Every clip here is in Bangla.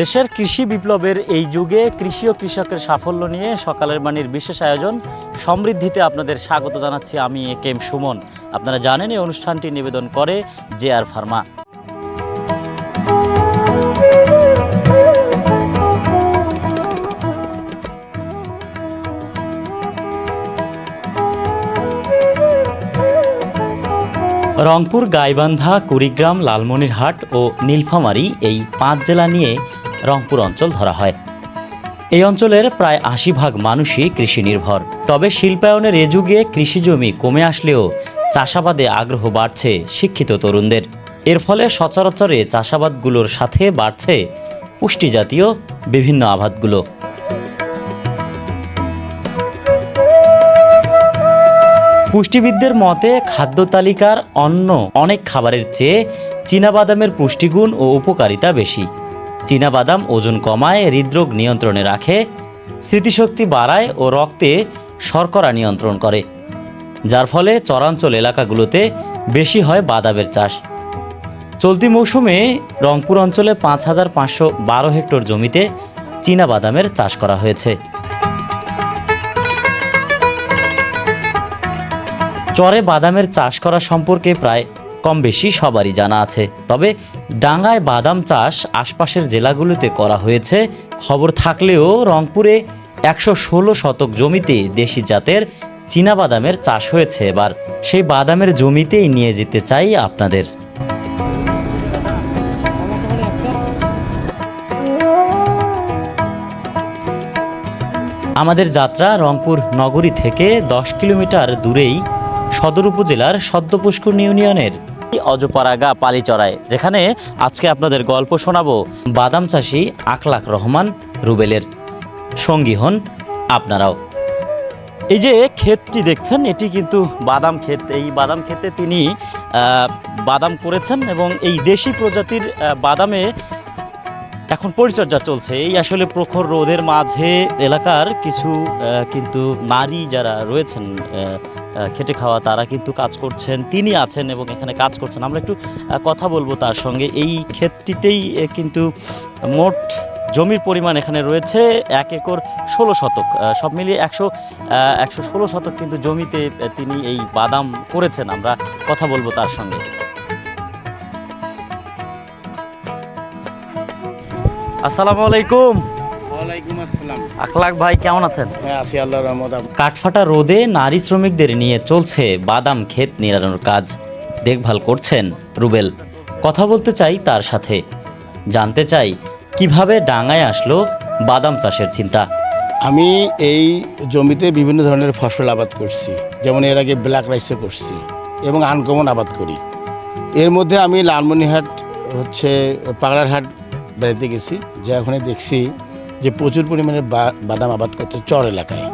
দেশের কৃষি বিপ্লবের এই যুগে কৃষি ও কৃষকের সাফল্য নিয়ে সকালের বাণীর বিশেষ আয়োজন সমৃদ্ধিতে আপনাদের স্বাগত জানাচ্ছি আমি এ কেম সুমন। আপনারা জানেন এই অনুষ্ঠানটি নিবেদন করে J R pharma. Rangpur, Gaibandha, Kurigram, Lalmonirhat ও নীলফামারী এই পাঁচ জেলা নিয়ে রংপুর অঞ্চল ধরা হয়। এই অঞ্চলের প্রায় আশি ভাগ মানুষই কৃষি নির্ভর তবে শিল্পায়নের এ যুগে কৃষি জমি কমে আসলেও চাষাবাদে আগ্রহ বাড়ছে শিক্ষিত তরুণদের। এর ফলে সচরাচরে চাষাবাদগুলোর সাথে বাড়ছে পুষ্টিজাতীয় বিভিন্ন আবাদগুলো। পুষ্টিবিদদের মতে, খাদ্য তালিকার অন্য অনেক খাবারের চেয়ে চীনাবাদামের পুষ্টিগুণ ও উপকারিতা বেশি। চীনাবাদাম ওজন কমায়, হৃদরোগ নিয়ন্ত্রণে রাখে, স্মৃতিশক্তি বাড়ায় ও রক্তে শর্করা নিয়ন্ত্রণ করে, যার ফলে চরাঞ্চল এলাকাগুলোতে বেশি হয় বাদামের চাষ। চলতি মৌসুমে রংপুর অঞ্চলে পাঁচ হাজার পাঁচশো বারো হেক্টর জমিতে চীনাবাদামের চাষ করা হয়েছে। চরে বাদামের চাষ করা সম্পর্কে প্রায় কম বেশি সবারই জানা আছে। তবে ডাঙ্গায় বাদাম চাষ আশপাশের জেলাগুলোতে করা হয়েছে। খবর থাকলেও রংপুরে একশো ষোলো শতক জমিতে দেশি জাতের চীনা বাদামের চাষ হয়েছে এবার। সেই বাদামের জমিতেই নিয়ে যেতে চাই আপনাদের। আমাদের যাত্রা রংপুর নগরী থেকে দশ কিলোমিটার দূরেই সদর উপজেলার সদ্যপুষ্কর ইউনিয়নের অজপাড়াগা পালিচড়ায়, যেখানে আজকে আপনাদের গল্প শোনাবো বাদাম চাষি আখলাক রহমান রুবেলের। সঙ্গী হন আপনারাও। এই যে ক্ষেতটি দেখছেন, এটি কিন্তু বাদাম ক্ষেত। এই বাদাম ক্ষেতে তিনি বাদাম করেছেন এবং এই দেশি প্রজাতির বাদামে এখন পরিচর্যা চলছে। এই আসলে প্রখর রোদের মাঝে এলাকার কিছু কিন্তু নারী যারা রয়েছেন খেটে খাওয়া তারা কিন্তু কাজ করছেন তিনি আছেন এবং এখানে কাজ করছেন। আমরা একটু কথা বলব তার সঙ্গে। এই ক্ষেতটিতেই আহ, কিন্তু মোট জমির পরিমাণ এখানে রয়েছে এক একর ষোলো শতক। সব মিলিয়ে একশো একশো ষোলো শতক কিন্তু জমিতে তিনি এই বাদাম করেছেন। আমরা কথা বলব তার সঙ্গে। আসসালামু আলাইকুম। ওয়ালাইকুম আসসালাম। আখলাক ভাই কেমন আছেন? হ্যাঁ আছি আল্লাহ রহমত। কাঠফাটা রোদে নারী শ্রমিকদের নিয়ে চলছে বাদাম ক্ষেত নিরানোর কাজ। দেখভাল করছেন রুবেল। কথা বলতে চাই তার সাথে। জানতে চাই কীভাবে ডাঙায় আসলো বাদাম চাষের চিন্তা? আমি এই জমিতে বিভিন্ন ধরনের ফসল আবাদ করছি। যেমন এর আগে ব্ল্যাক রাইসও করছি এবং আনকমন আবাদ করি। এর মধ্যে আমি লালমনিহাট হচ্ছে পাগড়ারহাট বেড়াতে গেছি, যে ওখানে দেখছি যে প্রচুর পরিমাণে বাদাম আবাদ করছে চর এলাকায়।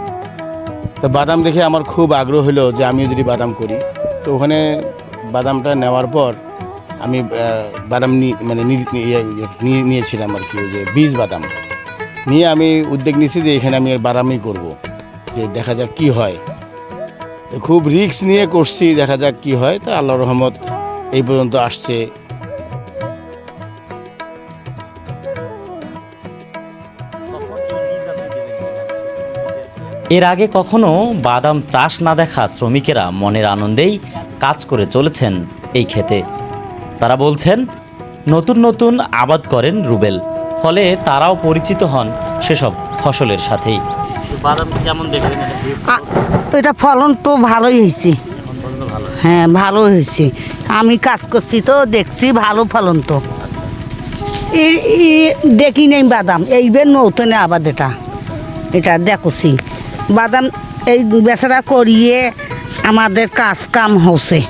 তো বাদাম দেখে আমার খুব আগ্রহ হলো যে আমিও যদি বাদাম করি। তো ওখানে বাদামটা নেওয়ার পর আমি বাদাম মানে ইয়ে- নিয়ে নিয়েছিলাম আর কি যে বীজ বাদাম। নিয়ে আমি উদ্যোগ নিয়েছি যে এখানে আমি আর বাদামই করব, যে দেখা যাক কি হয়। খুব রিস্ক নিয়ে করছি, দেখা যাক কি হয়। তা আল্লাহ রহমত এই পর্যন্ত আসছে। এর আগে কখনো বাদাম চাষ না দেখা শ্রমিকেরা মনের আনন্দেই কাজ করে চলেছেন এই ক্ষেতে। তারা বলছেন নতুন নতুন আবাদ করেন রুবেল ফলে তারাও পরিচিত হন সেসব ফসলের সাথেই। বাদাম কেমন দেখলেন এটা? ফলন তো ভালোই হয়েছে। হ্যাঁ ভালো হয়েছে। আমি কাজ করছি তো দেখছি ভালো ফলন তো। দেখি নেই বাদাম এইবার নতুন আবাদ এটা। এটা দেখছি বাদাম এই বেচারা করিয়ে আমাদের কাজ কাম হচ্ছে।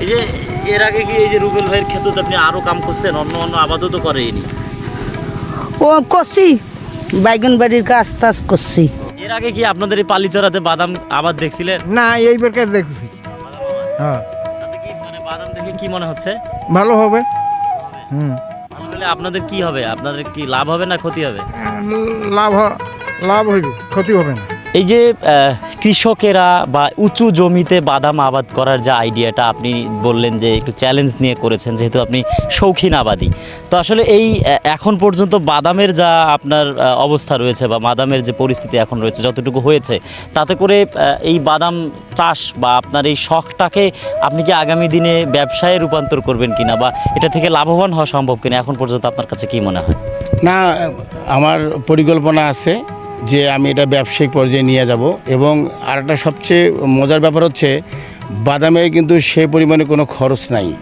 এই যে এর আগে কি এই যে রুবেল ভাইয়ের ক্ষেত্রে আপনি আরও কাম করছেন? অন্য অন্য আবাদও তো করেনি ও করছি। বাইগন বাড়ির কাজ টাজ করছি। এর আগে কি আপনাদের এই পালিচরাতে বাদাম আবাদ দেখছিলেন? না এইবারকে দেখছি? হ্যাঁ। তাতে কি মানে বাদাম দেখে কি মনে হচ্ছে? ভালো হবে। হুম। ভালো হলে আপনাদের কি হবে? আপনাদের কি লাভ হবে না ক্ষতি হবে? লাভ হ- লাভ হইবে ক্ষতি হবে না। এই যে কৃষকেরা বা উঁচু জমিতে বাদাম আবাদ করার যে আইডিয়াটা আপনি বললেন যে একটু চ্যালেঞ্জ নিয়ে করেছেন যেহেতু আপনি শৌখিন আবাদী। তো আসলে এই এখন পর্যন্ত বাদামের যা আপনার অবস্থা রয়েছে বা বাদামের যে পরিস্থিতি এখন রয়েছে যতটুকু হয়েছে তাতে করে এই বাদাম চাষ বা আপনার এই শখটাকে আপনি কি আগামী দিনে ব্যবসায় রূপান্তর করবেন কিনা বা এটা থেকে লাভবান হওয়া সম্ভব কিনা এখন পর্যন্ত আপনার কাছে কি মনে হয়? না আমার পরিকল্পনা আছে। যে আমি এটা ব্যবসায়িক পর্যায়ে নিয়ে যাব। এবং আর একটা সবচেয়ে মজার ব্যাপার হচ্ছে, বাদামে কিন্তু সে পরিমাণে কোনো খরচ নাই।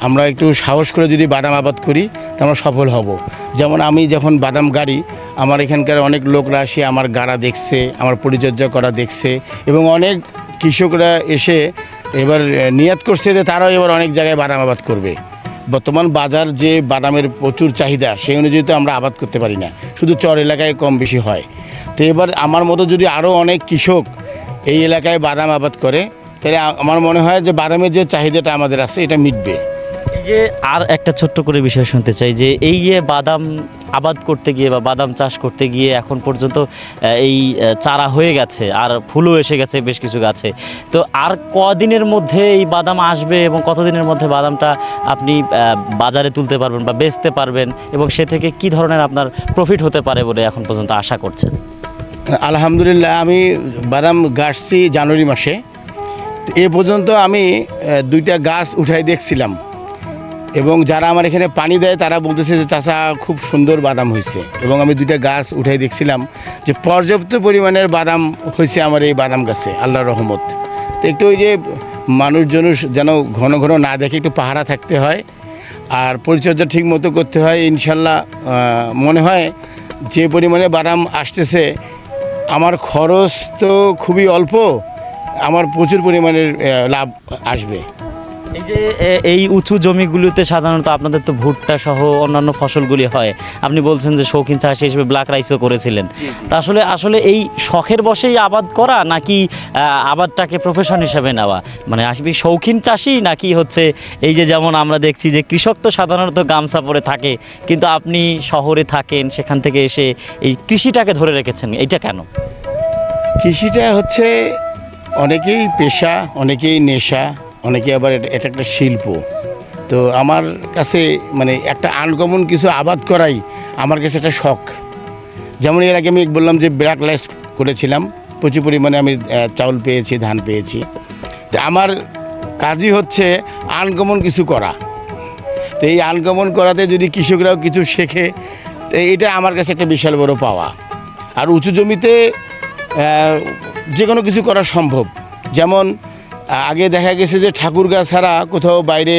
আমরা একটু সাহস করে যদি বাদাম আবাদ করি, তো আমরা সফল হব। যেমন আমি যখন বাদাম গাড়ি, আমার এখানকার অনেক লোকরা আসে, আমার গাড়া দেখছে, আমার পরিচর্যা করা দেখছে, এবং অনেক কৃষকরা এসে এবার নিয়াত করছে যে তারাও এবার অনেক জায়গায় বাদাম আবাদ করবে। বর্তমান বাজার যে বাদামের প্রচুর চাহিদা, সেই অনুযায়ী তো আমরা আবাদ করতে পারি না। শুধু চর এলাকায় কম বেশি হয়। তো এবার আমার মতো যদি আরও অনেক কৃষক এই এলাকায় বাদাম আবাদ করে, তাহলে আমার মনে হয় যে বাদামের যে চাহিদাটা আমাদের আছে, এটা মিটবে। যে আর একটা ছোট্ট করে বিষয় শুনতে চাই, যে এই যে বাদাম আবাদ করতে গিয়ে বা বাদাম চাষ করতে গিয়ে এখন পর্যন্ত এই চারা হয়ে গেছে আর ফুলও এসে গেছে বেশ কিছু গাছে। তো আর কদিনের মধ্যে এই বাদাম আসবে এবং কতদিনের মধ্যে বাদামটা আপনি বাজারে তুলতে পারবেন বা বেচতে পারবেন এবং সে থেকে কি ধরনের আপনার প্রফিট হতে পারে বলে এখন পর্যন্ত আশা করছেন? আলহামদুলিল্লাহ, আমি বাদাম গাছছি জানুয়ারি মাসে। এ পর্যন্ত আমি দুইটা গাছ উঠাই দেখছিলাম। এবং যারা আমার এখানে পানি দেয়, তারা বলতেছে যে চাষা খুব সুন্দর বাদাম হয়েছে এবং আমি দুইটা গাছ উঠাই দেখছিলাম যে, পর্যাপ্ত পরিমাণের বাদাম হয়েছে আমার এই বাদাম গাছে, আল্লাহর রহমত। তো একটু ওই যে, মানুষজন যেন ঘন ঘন না দেখে একটু পাহারা থাকতে হয় আর পরিচর্যা ঠিক মতো করতে হয়, ইনশাল্লাহ মনে হয় যে পরিমাণে বাদাম আসতেছে, আমার খরচ তো খুবই অল্প, আমার প্রচুর পরিমাণের লাভ আসবে। এই যে এই উঁচু জমিগুলোতে সাধারণত আপনাদের তো ভুট্টা সহ অন্যান্য ফসলগুলি হয়। আপনি বলছেন যে শৌখিন চাষি হিসেবে ব্ল্যাক রাইসও করেছিলেন। তা আসলে আসলে এই শখের বসেই আবাদ করা নাকি আবাদটাকে প্রফেশন হিসেবে নেওয়া? মানে আসবে শৌখিন চাষি নাকি হচ্ছে এই যে যেমন আমরা দেখছি যে কৃষক তো সাধারণত গামছা পরে থাকে কিন্তু আপনি শহরে থাকেন সেখান থেকে এসে এই কৃষিটাকে ধরে রেখেছেন এইটা কেন? কৃষিটা হচ্ছে অনেকেই পেশা অনেকেই নেশা অনেকে আবার এটা একটা শিল্প। তো আমার কাছে মানে একটা আনকমন কিছু আবাদ করাই আমার কাছে একটা শখ। যেমন এর আগে আমি বললাম যে ব্ল্যাক রাইস করেছিলাম, প্রচুর পরিমাণে আমি চাউল পেয়েছি, ধান পেয়েছি। তো আমার কাজই হচ্ছে আনকমন কিছু করা। তো এই আনকমন করাতে যদি কৃষকরাও কিছু শেখে, তো এটা আমার কাছে একটা বিশাল বড় পাওয়া। আর উঁচু জমিতে যে কোনো কিছু করা সম্ভব। যেমন আগে দেখা গেছে যে ঠাকুরগা ছাড়া কোথাও বাইরে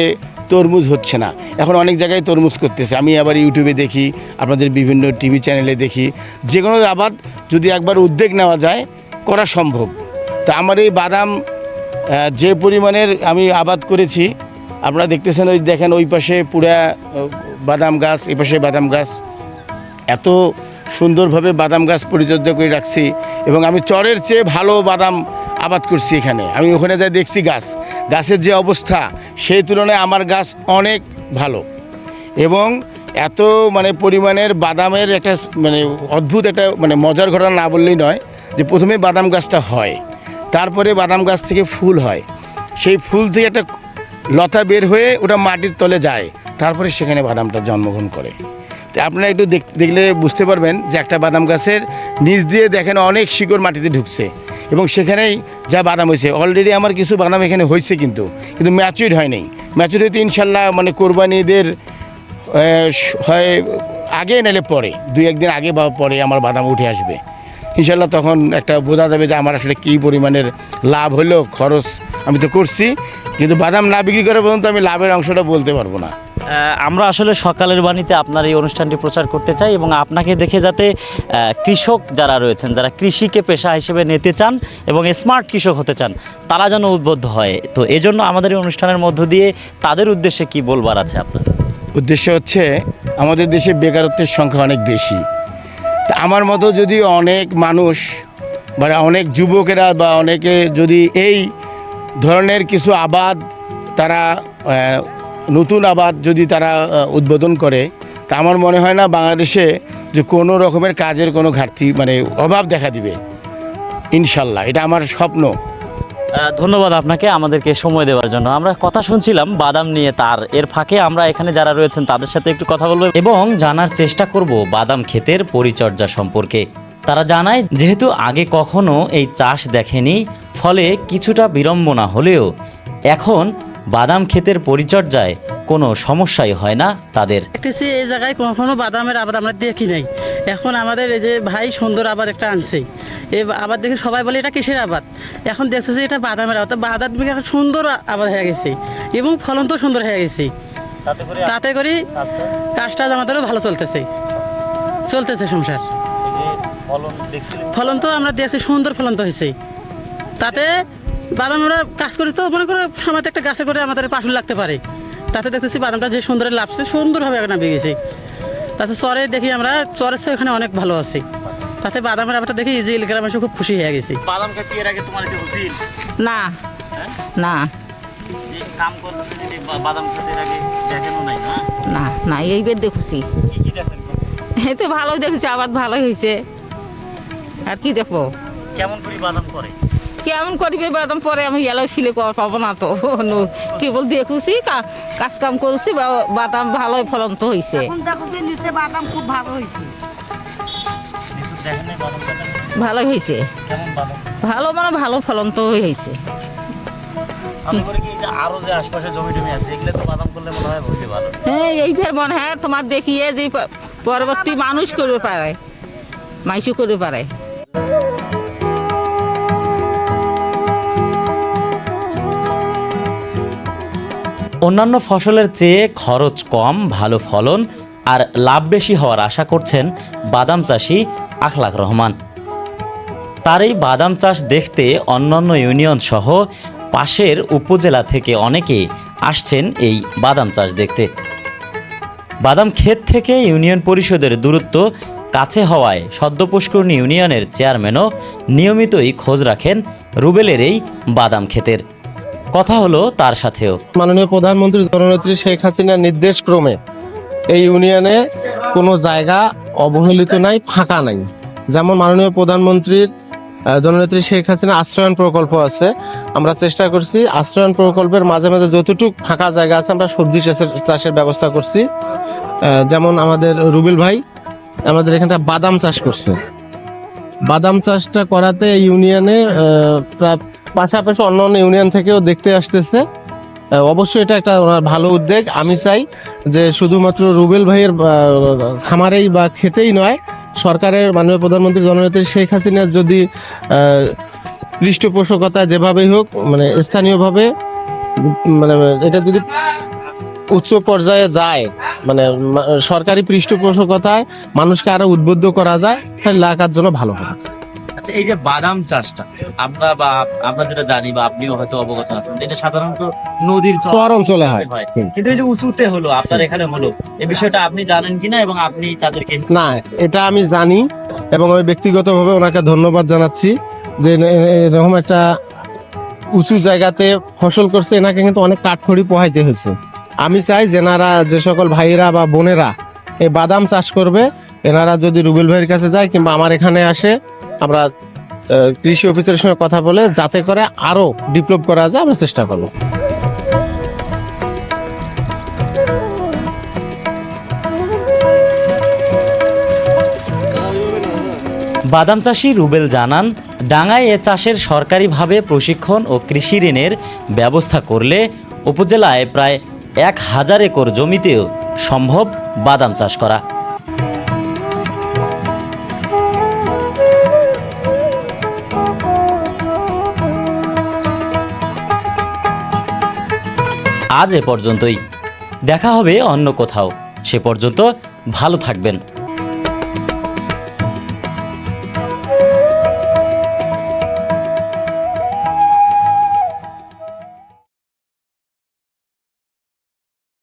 তরমুজ হচ্ছে না। এখন অনেক জায়গায় তরমুজ করতেছে। আমি আবার ইউটিউবে দেখি, আপনাদের বিভিন্ন টিভি চ্যানেলে দেখি। যে কোনো আবাদ যদি একবার উদ্যোগ নেওয়া যায়, করা সম্ভব। তা আমার এই বাদাম যে পরিমাণের আমি আবাদ করেছি, আপনারা দেখতেছেন ওই দেখেন ওই পাশে পুরা বাদাম গাছ, এই পাশে বাদাম গাছ। এত সুন্দরভাবে বাদাম গাছ পরিচর্যা করে রাখছি এবং আমি চরের চেয়ে ভালো বাদাম আবাদ করছি এখানে। আমি ওখানে যাই দেখছি গাছ। গাছের যে অবস্থা, সেই তুলনায় আমার গাছ অনেক ভালো। এবং এত মানে পরিমাণের বাদামের একটা মানে অদ্ভুত একটা মানে মজার ঘটনা না বললেই নয় যে প্রথমে বাদাম গাছটা হয়, তারপরে বাদাম গাছ থেকে ফুল হয়। সেই ফুল থেকে একটা লতা বের হয়ে ওটা মাটির তলে যায়, তারপরে সেখানে বাদামটা জন্মগ্রহণ করে। তো আপনারা একটু দেখ- দেখলে বুঝতে পারবেন যে একটা বাদাম গাছের নিচ দিয়ে দেখেন অনেক শিকড় মাটিতে ঢুকছে। এবং সেখানেই যা বাদাম হয়েছে। অলরেডি আমার কিছু বাদাম এখানে হয়েছে কিন্তু কিন্তু ম্যাচুরিড হয়নি। নাই ম্যাচুরিড হইতে ইনশাল্লাহ মানে কোরবানিদের হয় আগে নাহলে পরে, দুই একদিন আগে বা পরে আমার বাদাম উঠে আসবে। ইনশাল্লাহ তখন একটা বোঝা যাবে যে আমার আসলে কী পরিমাণের লাভ হলো, খরচ আমি তো করছি, কিন্তু বাদাম না বিক্রি করা পর্যন্ত আমি লাভের অংশটা বলতে পারব না। আমরা আসলে সকালের বাণীতে আপনার এই অনুষ্ঠানটি প্রচার করতে চাই এবং আপনাকে দেখে যাতে কৃষক যারা রয়েছেন, যারা কৃষিকে পেশা হিসেবে নিতে চান এবং স্মার্ট কৃষক হতে চান, তারা যেন উদ্বুদ্ধ হয়। তো এজন্য আমাদের এই অনুষ্ঠানের মধ্য দিয়ে তাদের উদ্দেশ্যে কি বলবার আছে আপনার? উদ্দেশ্য হচ্ছে, আমাদের দেশে বেকারত্বের সংখ্যা অনেক বেশি। তা আমার মতো যদি অনেক মানুষ মানে অনেক যুবকেরা, বা অনেকে যদি এই ধরনের কিছু আবাদ তারা নতুন আবাদ যদি তারা উদ্বোধন করে, তা আমার মনে হয় না বাংলাদেশে যে কোনো রকমের কাজের কোনো ঘাটতি মানে অভাব দেখা দিবে। ইনশাল্লাহ, এটা আমার স্বপ্ন। ধন্যবাদ আপনাকে আমাদেরকে সময় দেওয়ার জন্য। আমরা কথা শুনছিলাম বাদাম নিয়ে তার। এর ফাঁকে আমরা এখানে যারা রয়েছেন, তাদের সাথে একটু কথা বলব এবং জানার চেষ্টা করব বাদাম ক্ষেতের পরিচর্যা সম্পর্কে। তারা জানায়, যেহেতু আগে কখনো এই চাষ দেখেনি, ফলে কিছুটা বিড়ম্বনা হলেও এখন বাদাম ক্ষেতের পরিচর্যায় কোনো সমস্যাই হয় না তাদের। দেখতেছি এই জায়গায় কখনো বাদামের আবাদ আমরা দেখি নাই। এখন আমাদের এই যে ভাই সুন্দর আবাদ একটা আনছে। এই আবাদ দেখে সবাই বলে এটা কিসের আবাদ? এখন দেখতেছি এটা বাদামের আবাদ। তো বাদাম সুন্দর আবাদ হয়ে গেছে এবং ফলন তো সুন্দর হয়ে গেছে। তাতে করে কাজটা আমাদেরও ভালো চলতেছে। চলতেছে সংসার। ফলন তো আমরা দেখছি সুন্দর ফলন তো হয়েছে। তাতে বাদাম আমরা কাজ করি তো মনে করো সময় একটা গাছে করে আমাদের পাশুল লাগতে পারে। তাতে দেখতেছি বাদামটা যে সুন্দর লাভছে সুন্দরভাবে এখন বেরিয়েছে তাতে চরে দেখি আমরা চরের চেয়ে এখানে অনেক ভালো আছে। তাতে বাদামের আবারটা দেখি যে গ্রামে এসে খুব খুশি হয়ে গেছি। বাদাম খেতে এর আগে তোমার এতে হুসিল না। না। কাম করতেছে যদি বাদাম খেতে এর আগে দেখানো নাই না? না না এইবার দেখছি। কি কি দেখেন? এই তো ভালোই দেখছি আবার ভালোই হয়েছে। আর কি দেখব? কেমন করে বাদাম করে? কেমন করবে বাদাম? পরে আমি এলাও শিলে করা পাবো না তো। কেবল দেখুছি কাজ কাম করছি বা- বাদাম ভালোই ফলন তো হয়েছে বাদাম খুব ভালো হয়েছে ভালোই হয়েছে ভালো মানে ভালো ফলন তো হয়েছে আমি করে কি এই যে আরও যে আশপাশে জমি টমি আছে এগুলো তো বাদাম করলে মনে হয় ভুলে ভালো। হ্যাঁ এইবার মনে হয় তোমার দেখিয়ে যে পরবর্তী মানুষ করবে পারে মাইসু করবে পারে। অন্যান্য ফসলের চেয়ে খরচ কম, ভালো ফলন আর লাভ বেশি হওয়ার আশা করছেন বাদাম চাষি আখলাক রহমান। তার এই বাদাম চাষ দেখতে অন্যান্য ইউনিয়ন সহ পাশের উপজেলা থেকে অনেকে আসছেন এই বাদাম চাষ দেখতে। বাদাম ক্ষেত থেকে ইউনিয়ন পরিষদের দূরত্ব কাছে হওয়ায় সদ্যপুষ্করণী ইউনিয়নের চেয়ারম্যানও নিয়মিতই খোঁজ রাখেন রুবেলের এই বাদাম ক্ষেতের। কথা হলো তার সাথেও। মাননীয় প্রধানমন্ত্রী জননেত্রী শেখ হাসিনার নির্দেশ ক্রমে এই ইউনিয়নে কোনো জায়গা অবহেলিত নাই, ফাঁকা নাই। যেমন মাননীয় প্রধানমন্ত্রীর জননেত্রী শেখ হাসিনা আশ্রয়ন প্রকল্প আছে। আমরা চেষ্টা করছি আশ্রয়ন প্রকল্পের মাঝে মাঝে যতটুকু ফাঁকা জায়গা আছে, আমরা সবজি চাষের চাষের ব্যবস্থা করছি। যেমন আমাদের রুবিল ভাই, আমাদের এখানটা বাদাম চাষ করছে। বাদাম চাষটা করাতে ইউনিয়নে প্রায় পাশাপাশি অন্য অন্য ইউনিয়ন থেকেও দেখতে আসতেছে। অবশ্যই এটা একটা ওনার ভালো উদ্যোগ। আমি চাই যে শুধুমাত্র রুবেল ভাইয়ের খামারেই বা খেতেই নয়, সরকারের মাননীয় প্রধানমন্ত্রী জননেত্রী শেখ হাসিনার যদি পৃষ্ঠপোষকতা যেভাবেই হোক মানে স্থানীয়ভাবে মানে এটা যদি উচ্চ পর্যায়ে যায় মানে সরকারি পৃষ্ঠপোষকতায় মানুষকে আরও উদ্বুদ্ধ করা যায়, তাহলে এলাকার জন্য ভালো হবে। আচ্ছা এই যে বাদাম চাষটা আমরা বা আমরা যেটা জানি বা আপনিও হয়তো অবগত আছেন এটা সাধারণত নদীর চর অঞ্চলে হয়। কিন্তু এই যে উঁচুতে হলো আপনার এখানে হলো এই বিষয়টা আপনি জানেন কিনা এবং আপনি তাদেরকে না এটা আমি জানি এবং আমি ব্যক্তিগতভাবে ওনাকে ধন্যবাদ জানাচ্ছি যে এরকম একটা উঁচু জায়গাতে ফসল করছে এনাকে কিন্তু অনেক কাঠখড়ি পোহাইতে হয়েছে। আমি চাই যেনারা যে সকল ভাইয়েরা বা বোনেরা এই বাদাম চাষ করবে এনারা যদি রুবেল ভাইয়ের কাছে যায় কিংবা আমার এখানে আসে আমরা কৃষি অফিসের সঙ্গে কথা বলে যাতে করে আরও ডেভেলপ করা যায়, আমরা চেষ্টা করব। বাদাম চাষি রুবেল জানান, ডাঙায় এ চাষের সরকারিভাবে প্রশিক্ষণ ও কৃষি ঋণের ব্যবস্থা করলে উপজেলায় প্রায় এক হাজার একর জমিতেও সম্ভব বাদাম চাষ করা। আজ এ পর্যন্তই। দেখা হবে অন্য কোথাও। সে পর্যন্ত ভালো থাকবেন।